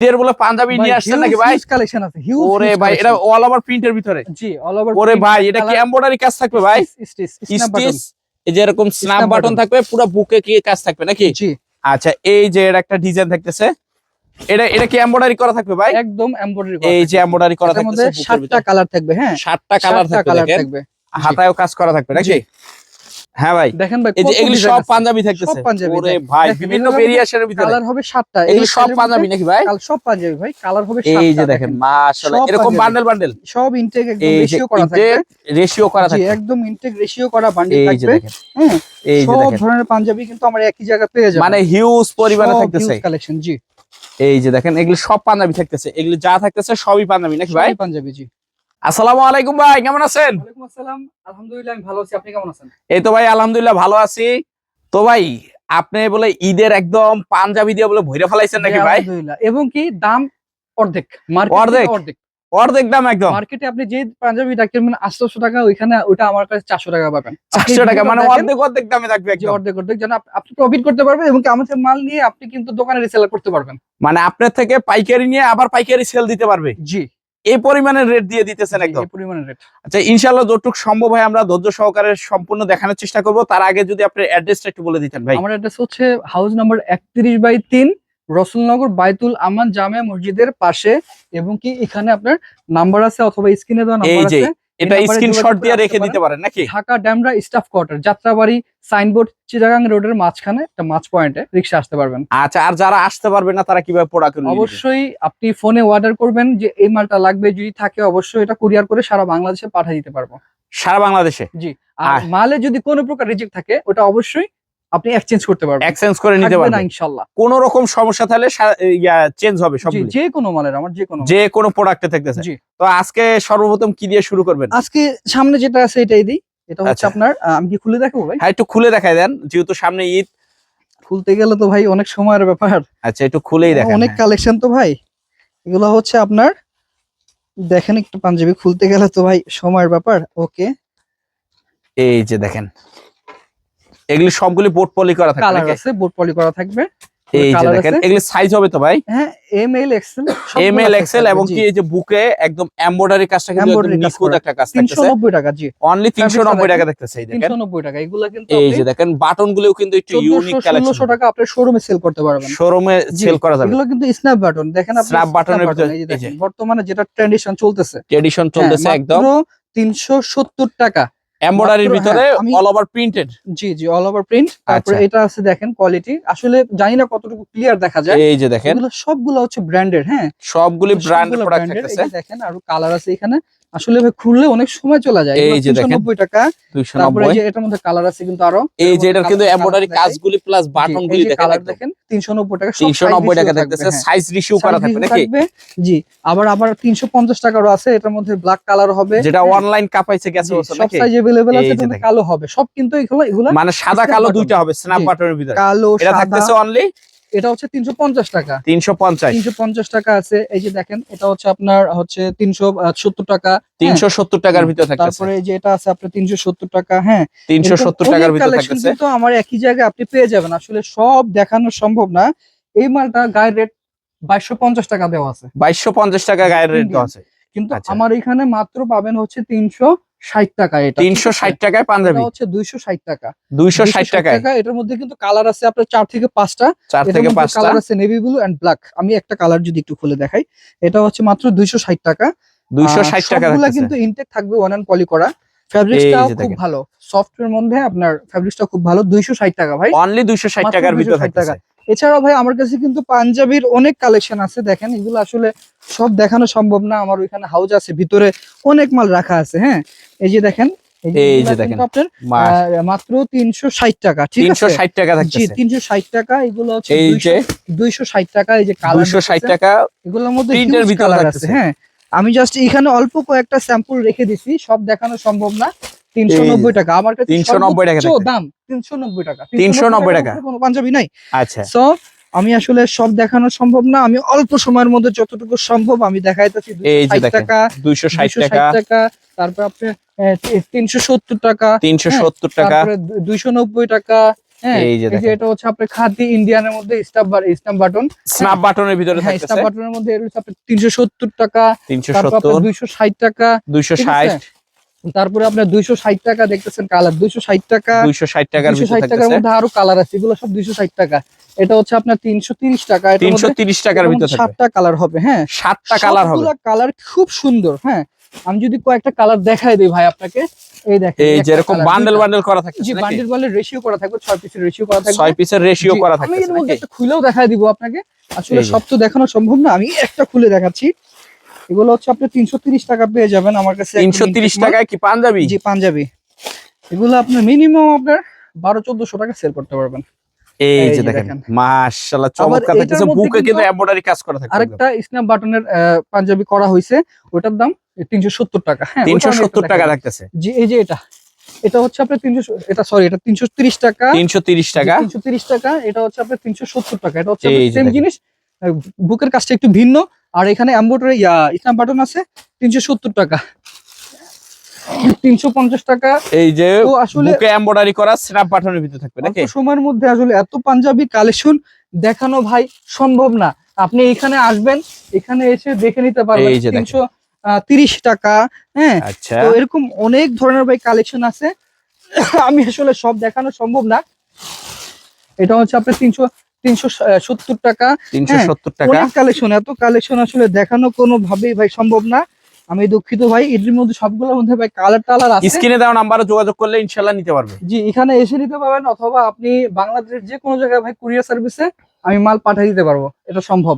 এর বলে পাঞ্জাবি নিয়ে আসছেন নাকি ভাই? কালেকশন আছে হিউজ ওরে ভাই এটা অল ওভার প্রিন্টের ভিতরে। জি অল ওভার ওরে ভাই এটা কি এমব্রয়ডারি কাজ থাকবে ভাই? স্টিচ স্টিচ এই যে এরকম স্ন্যাপ বাটন থাকবে পুরো বুকে কি কাজ থাকবে নাকি? জি। আচ্ছা এই যে এর একটা ডিজাইন থাকতেছে। এটা এটা কি এমব্রয়ডারি করা থাকবে ভাই? একদম এমব্রয়ডারি এই যে এমব্রয়ডারি করা সাতটা কালার থাকবে হ্যাঁ। কালার থাকবে হাতায়ও কাজ করা থাকবে নাকি। হ্যাঁ ভাই। দেখেন ভাই এই যে এগুলি সব পাঞ্জাবি থাকতেছে। পাঞ্জাবি, ওরে ভাই বিভিন্ন ভেরিয়েশনের ভিতরে। কালার হবে এগুলি সব পাঞ্জাবি নাকি ভাই? সব পাঞ্জাবি ভাই কালার হবে এই যে দেখেন মাশাআল্লাহ এরকম বান্ডেল বান্ডেল সব ইনটেক একদম রেশিও করা থাকবে। রেশিও করা থাকবে। একদম ইনটেক রেশিও করা বান্ডিল এই যে থাকবে। দেখেন। হ্যাঁ এই যে সব ধরনের পাঞ্জাবি কিন্তু আমরা একই জায়গায় পেয়ে যাব মানে হিউজ পরিমাণে থাকতেছে। কালেকশন জি। এই যে দেখেন এগুলি সব পাঞ্জাবি থাকতেছে। এগুলি যা থাকতেছে সবই পাঞ্জাবি নাকি ভাই? পাঞ্জাবি জি। আসসালামু আলাইকুম ভাই কেমন আছেন? আলহামদুলিল্লাহ আমি ভালো আছি। আপনি কেমন আছেন? এই তো ভাই আলহামদুলিল্লাহ ভালো আছি। তো ভাই আপনি বলে ঈদের একদম পাঞ্জাবি দিয়ে বলে ভইরা ফেলাইছেন নাকি ভাই? এবং কি দাম অর্ধেক। অর্ধেক? অর্ধেক। অর্ধেক দাম একদম? মার্কেটে আপনি যে পাঞ্জাবি ডাক্তার মানে আটশোশো টাকা ওইখানে ওটা আমার কাছে চারশো টাকা পাবেন। চারশো টাকা মানে অর্ধেক অর্ধেক দামে থাকবে অর্ধেক অর্ধেক। যেন আপনি প্রফিট করতে পারবেন এবং আমাদের মাল নিয়ে আপনি কিন্তু দোকানে রিসেলার করতে পারবেন। মানে আপনার থেকে পাইকারি নিয়ে আবার পাইকারি সেল দিতে পারবে? জি। এই পরিমাণের রেট দিয়ে দিতেছেন একদম। পরিমাণের রেট আচ্ছা ইনশাল্লাহ যতটুকু সম্ভব হয় আমরা ধৈর্য সহকারে সম্পূর্ণ দেখানোর চেষ্টা করব। তার আগে যদি আপনার অ্যাড্রেসটা একটু বলে দিতেন ভাই। আমার অ্যাড্রেস হচ্ছে হাউস নাম্বার একত্রিশ বাই 3 রসুলনগর বাইতুল আমান জামে মসজিদের পাশে। এবং কি এখানে আপনার নাম্বার আছে অথবা স্ক্রিনে দেওয়া নাম্বার আছে? এটা স্ক্রিনশট দিয়ে রেখে দিতে পারেন নাকি? Dhaka Demra staff quarter Jatrabari signboard Chittagong রোডের মাঝখানে একটা মাছ পয়েন্টে রিক্সা আসতে পারবেন। আচ্ছা আর যারা আসতে পারবে না তারা কীভাবে প্রোডাক্ট অবশ্যই আপনি ফোনে অর্ডার করবেন যে এই মালটা লাগবে যদি থাকে অবশ্যই এটা কুরিয়ার করে সারা বাংলাদেশে পাঠিয়ে দিতে পারব। সারা বাংলাদেশে? জি আর। মালে যদি কোনো প্রকার রিজেক্ট থাকে ওটা অবশ্যই আপনি এক্সচেঞ্জ করতে পারবেন। এক্সচেঞ্জ করে নিতে পারবেন। ইনশাল্লাহ। কোন রকম সমস্যা থাকলে চেঞ্জ হবে সবগুলো। যে কোনো মালের আমার যে কোনো যে কোনো প্রোডাক্টে থাকতেছে। তো আজকে সর্বপ্রথম কি দিয়ে শুরু করবেন? আজকে সামনে যেটা আছে এটাই দিই। এটা হচ্ছে আচ্ছা। আপনার আমি কি খুলে দেখাবো ভাই? হ্যাঁ একটু খুলে দেখাই দেন যেহেতু সামনে ঈদ। খুলতে গেলে তো ভাই অনেক সময়ের ব্যাপার। আচ্ছা একটু খুলেই দেখেন অনেক হ্যাঁ। কালেকশন তো ভাই। এগুলো হচ্ছে আপনার দেখেন একটু পাঞ্জাবি খুলতে গেলে তো ভাই সময়ের ব্যাপার ওকে। এই যে দেখেন। এগুলি সবগুলি বোর্ড পলি করা থাকে কালার আছে বোর্ড পলি করা থাকবে। এই যে দেখেন এগুলি সাইজ হবে তো ভাই? হ্যাঁ M L XL M L XL এবং কি এই যে বুকে একদম এমব্রয়ডারি কাজটা কিন্তু একদম নিখুঁত একটা কাজ থাকতেছে। নব্বই টাকা জি। অনলি তিনশো নব্বই Fabric টাকা দেখতেছে এই দেখেন। তিনশো নব্বই টাকা এগুলা কিন্তু এই যে দেখেন বাটন গুলিও কিন্তু একটু ইউনিক কালেকশন ষোলোশো টাকা আপনি শোরুমে সেল করতে পারবেন। শোরুমে সেল করা যাবে। এগুলো কিন্তু স্ন্যাপ বাটন দেখেন আপনি এর snap ভিতরে, বর্তমানে যেটা ট্রেডিশন চলতেছে। ট্রেডিশন চলতেছে হ্যাঁ, একদম। তিনশো সত্তর টাকা। এমব্রয়ডারির ভিতরে অল ওভার প্রিন্টেড জি জি অল ওভার প্রিন্ট তারপরে। এটা আছে দেখেন কোয়ালিটি আসলে জানি না কতটুকু ক্লিয়ার দেখা যায়। এই যে দেখেন। এগুলো সবগুলো হচ্ছে ব্র্যান্ডেড হ্যাঁ। সবগুলি ব্র্যান্ডেড প্রোডাক্ট থাকতেছে। দেখেন আর কালার আছে এখানে। আসলে ভাই খুললে অনেক সময় চলে যায় এই যে দেখেন। নব্বই টাকা দুইশো তারপরে এই নব্বই যে এটার মধ্যে কালার আছে কিন্তু আরো এই যে এর এটার এটার কিন্তু colour- এমব্রয়ডারি colour কাজগুলি প্লাস বাটন গুলি দেখেন কালার একদম। দেখেন তিনশো নব্বই টাকা সব তিনশো size নব্বই টাকা ratio দেখতেছে থাকবে, হ্যাঁ। সাইজ রিসিউ করা Size থাকবে ratio নাকি থাকবে, জি আবার আবার তিনশো পঞ্চাশ টাকারও আছে এটার মধ্যে ব্ল্যাক কালার হবে যেটা হ্যাঁ, অনলাইন কাপাইছে গেছে জি, বছর সব নাকি সাইজ अवेलेबल এই আছে যে কিন্তু দেখেন। কালো হবে সব কিন্তু এগুলো এগুলো মানে সাদা Snap কালো button। দুইটা হবে স্ন্যাপ জি। বাটনের ভিতরে কালো এটা সাদা থাকতেছে অনলি এটা হচ্ছে তিনশো পঞ্চাশ টাকা। তিনশো পঞ্চাশ। তিনশো পঞ্চাশ টাকা আছে। এই যে দেখেন এটা হচ্ছে আপনার হচ্ছে তিনশো সত্তর টাকা। তিনশো সত্তর টাকার ভিতরে তারপরে এই যে এটা আছে আপনার তিনশো সত্তর টাকা। হ্যাঁ। তিনশো সত্তর টাকার ভিতরে থাকতেছে। কিন্তু আমার একই জায়গায় আপনি পেয়ে যাবেন। আসলে সব দেখানো সম্ভব না। এই মালটা গায়ের রেট বাইশশো পঞ্চাশ টাকা দেওয়া আছে। বাইশশো পঞ্চাশ টাকা গায়ের রেট দেওয়া আছে। কিন্তু আচ্ছা। আমার এখানে মাত্র পাবেন হচ্ছে তিনশো ষাট টাকা এটা তিনশো ষাট টাকায় পাঞ্জাবি। হচ্ছে দুইশো ষাট টাকা। দুইশো ষাট টাকা এটার মধ্যে কিন্তু কালার আছে আপনার চার থেকে পাঁচটা। চার থেকে পাঁচটা। কালার আছে নেভি ব্লু এন্ড ব্ল্যাক আমি একটা কালার যদি একটু খুলে দেখাই এটা হচ্ছে মাত্র দুইশো ষাট টাকা। দুইশো ষাট টাকা কিন্তু ইনটেক থাকবে ওয়ান অ্যান্ড পলি করা। ফ্যাব্রিক্সটাও খুব ভালো। সফটওয়্যার মধ্যে আপনার ফ্যাব্রিক্সটা খুব ভালো। দুইশো ষাট টাকা ভাই। অনলি দুইশো ষাট টাকার ভিতরে 260 টাকা। এছাড়াও ভাই আমার কাছে কিন্তু পাঞ্জাবির অনেক কালেকশন আছে দেখেন। এগুলো আসলে সব দেখানো সম্ভব না। আমার ওইখানে হাউস আছে ভিতরে অনেক মাল রাখা আছে হ্যাঁ? এই যে দেখেন এই যে দেখেন। আপনার মাত্র তিনশো ষাট টাকা ঠিক আছে? টাকা জি এগুলো হচ্ছে এই যে টাকা এই যে কালার টাকা এগুলোর মধ্যে ভিতরে আছে হ্যাঁ। আমি জাস্ট এখানে অল্প কয়েকটা স্যাম্পল রেখে দিছি সব দেখানো সম্ভব না। তিনশো নব্বই টাকা। আমার কাছে 390 টাকা দাম তিনশো টাকা। 390 টাকা। উপরে কোনো পাঞ্জাবি নাই। আচ্ছা। সো আমি আসলে সব দেখানো সম্ভব না। আমি অল্প সময়ের মধ্যে যতটুকু সম্ভব আমি দেখাইতেছি এই যে 260 দেখেন টাকা দুইশো তারপর আপনি তিনশো সত্তর টাকা তিনশো হ্যাঁ, সত্তর টাকা। তারপরে দুইশো নব্বই টাকা হ্যাঁ? এটা হচ্ছে আপনার খাদি ইন্ডিয়ানের মধ্যে স্টাম্প বাটন। বাটনের ভিতরে হ্যাঁ স্টাম্প বাটনের মধ্যে তিনশো সত্তর টাকা তিনশো সত্তর। দুইশো ষাট টাকা। দুইশো ষাট? তারপরে আপনার দুইশো ষাট টাকা দেখতেছেন কালার দুইশো ষাট টাকা দুইশো ষাট টাকার দুইশো ষাট টাকার মধ্যে আরও কালার আছে এগুলো সব দুইশো ষাট টাকা। এটা হচ্ছে আপনার তিনশো তিরিশ টাকা তিনশো তিরিশ টাকার ভিতরে সাতটা কালার হবে হ্যাঁ। সাতটা কালার হবে। কালার খুব সুন্দর হ্যাঁ। আমি যদি কয়েকটা কালার দেখাই দিই ভাই আপনাকে এই দেখেন এই যেরকম বান্ডেল বান্ডেল করা জি বান্ডেল বান্ডেল রেশিও করা থাকবে ছয় পিসের রেশিও করা থাকবে। ছয় পিসের রেশিও করা আমি থাকতেছে এর মধ্যে একটা খুলেও দেখাই দিব আপনাকে। আসলে সব তো দেখানো সম্ভব না আমি একটা খুলে দেখাচ্ছি। এগুলো হচ্ছে আপনি তিনশো তিরিশ টাকা পেয়ে যাবেন আমার কাছে তিনশো টাকায় কি পাঞ্জাবি? জি পাঞ্জাবি। এগুলো আপনার মিনিমাম আপনার বারো চোদ্দশো টাকা সেল করতে পারবেন। এই এই যে যে দেখেন দেখেন। মাশাআল্লাহ চমৎকার এটার বুকে কিন্তু কিন্তু এমব্রয়ডারি কাজ করা থাকবে আরেকটা স্ন্যাপ বাটনের আহ, পাঞ্জাবি করা ওটার দাম তিনশো সত্তর টাকা। হ্যাঁ টাকা জি এই যে এটা। এটা হচ্ছে আপনার তিনশো এটা সরি এটা তিনশো তিরিশ টাকা। তিনশো তিরিশ টাকা? তিনশো তিরিশ টাকা এটা হচ্ছে আপনার তিনশো সত্তর টাকা। এটা হচ্ছে সেম জিনিস বুকের কাজটা একটু ভিন্ন। আর এখানে এম্বোটারি স্ন্যাপ বাটন আছে তিনশো সত্তর টাকা। তিনশো পঞ্চাশ টাকা। এই যে আসলে করা স্ন্যাপ বাটনের ভিতরে থাকবে নাকি? সময়ের মধ্যে আসলে এত পাঞ্জাবি কালেকশন দেখানো ভাই সম্ভব না। আপনি এখানে আসবেন এখানে এসে দেখে নিতে পারবেন। তিনশো তিরিশ টাকা হ্যাঁ? আচ্ছা। তো এরকম অনেক ধরনের ভাই কালেকশন আছে। আমি আসলে সব দেখানো সম্ভব না। এটা হচ্ছে আপনার তিনশো তিনশো সত্তর টাকা। তিনশো হ্যাঁ, সত্তর টাকা। কালেকশন এত কালেকশন আসলে দেখানো কোনো ভাবেই ভাই সম্ভব না। আমি দুঃখিত ভাই এটির মধ্যে সবগুলোর মধ্যে ভাই কালার টালার আছে। স্ক্রিনে দেওয়া নাম্বারে যোগাযোগ করলে নিতে পারবে। জি এখানে এসে নিতে পারবেন অথবা আপনি বাংলাদেশের যে কোনো জায়গায় ভাই কুরিয়ার সার্ভিসে আমি মাল পাঠিয়ে দিতে পারব। এটা সম্ভব।